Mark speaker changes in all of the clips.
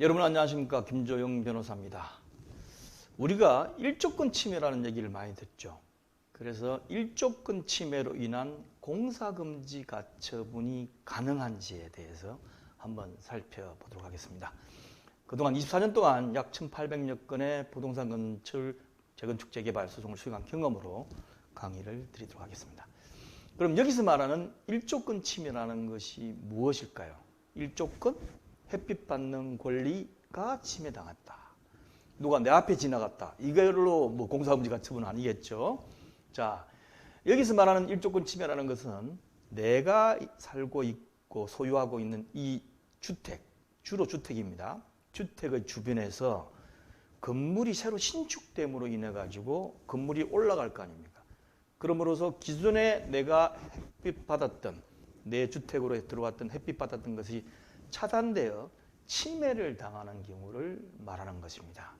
Speaker 1: 여러분 안녕하십니까 김조영 변호사입니다. 우리가 일조권 침해라는 얘기를 많이 듣죠. 그래서 일조권 침해로 인한 공사금지 가처분이 가능한지에 대해서 한번 살펴보도록 하겠습니다. 그동안 24년 동안 약 1,800여 건의 부동산 건축 재건축 재개발 소송을 수행한 경험으로 강의를 드리도록 하겠습니다. 그럼 여기서 말하는 일조권 침해라는 것이 무엇일까요? 일조권 햇빛 받는 권리가 침해당했다. 누가 내 앞에 지나갔다. 이걸로 뭐 공사금지 가처분은 아니겠죠. 자, 여기서 말하는 일조권 침해라는 것은 내가 살고 있고 소유하고 있는 이 주택, 주로 주택입니다. 주택의 주변에서 건물이 새로 신축됨으로 인해 가지고 건물이 올라갈 거 아닙니까? 그러므로서 기존에 내가 햇빛 받았던 내 주택으로 들어왔던 햇빛 받았던 것이 차단되어 침해를 당하는 경우를 말하는 것입니다.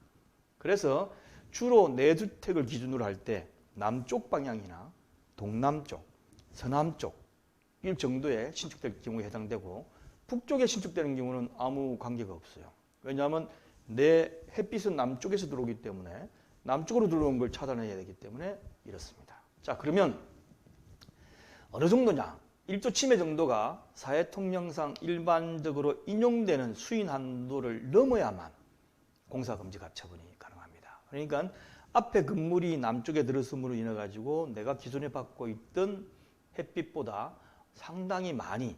Speaker 1: 그래서 주로 내 주택을 기준으로 할 때 남쪽 방향이나 동남쪽, 서남쪽 일 정도에 신축될 경우에 해당되고 북쪽에 신축되는 경우는 아무 관계가 없어요. 왜냐하면 내 햇빛은 남쪽에서 들어오기 때문에 남쪽으로 들어온 걸 차단해야 되기 때문에 이렇습니다. 자, 그러면 어느 정도냐? 1조 침해 정도가 사회 통념상 일반적으로 인용되는 수인 한도를 넘어야만 공사 금지 가 처분이 가능합니다. 그러니까 앞에 건물이 남쪽에 들어섬으로 인해 가지고 내가 기존에 받고 있던 햇빛보다 상당히 많이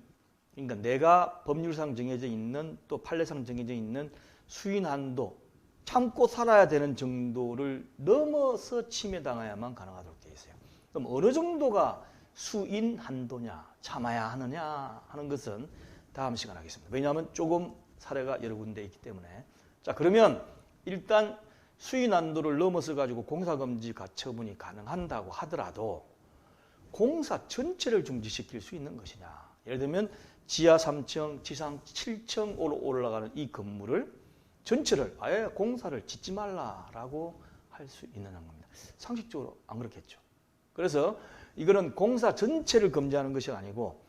Speaker 1: 그러니까 내가 법률상 정해져 있는 또 판례상 정해져 있는 수인 한도 참고 살아야 되는 정도를 넘어서 침해당해야만 가능하도록 되어 있어요. 그럼 어느 정도가 수인 한도냐 참아야 하느냐 하는 것은 다음 시간 하겠습니다. 왜냐하면 조금 사례가 여러 군데 있기 때문에 자 그러면 일단 수인 한도를 넘어서 가지고 공사금지 가처분이 가능한다고 하더라도 공사 전체를 중지시킬 수 있는 것이냐 예를 들면 지하 3층, 지상 7층으로 올라가는 이 건물을 전체를 아예 공사를 짓지 말라라고 할 수 있는 겁니다. 상식적으로 안 그렇겠죠. 그래서 이거는 공사 전체를 금지하는 것이 아니고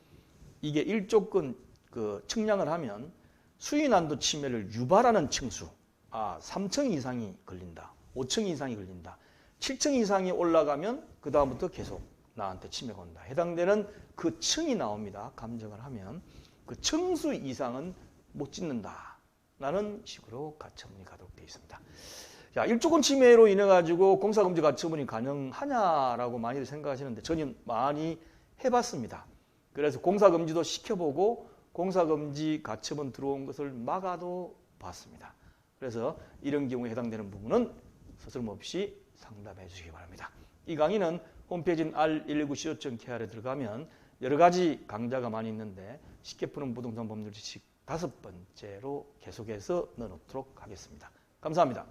Speaker 1: 이게 일조권 그 측량을 하면 수인한도 침해를 유발하는 층수. 아 3층 이상이 걸린다. 5층 이상이 걸린다. 7층 이상이 올라가면 그 다음부터 계속 나한테 침해가 온다. 해당되는 그 층이 나옵니다. 감정을 하면 그 층수 이상은 못 짓는다. 라는 식으로 가처분이 가도록 되어 있습니다 자, 일조권 침해로 인해 가지고 공사금지 가처분이 가능하냐라고 많이들 생각하시는데 저는 많이 해봤습니다. 그래서 공사금지도 시켜보고 공사금지 가처분 들어온 것을 막아도 봤습니다. 그래서 이런 경우에 해당되는 부분은 서슴없이 상담해 주시기 바랍니다. 이 강의는 홈페이지인 r119co.kr에 들어가면 여러 가지 강좌가 많이 있는데 쉽게 푸는 부동산 법률 지식 다섯 번째로 계속해서 넣어놓도록 하겠습니다. 감사합니다.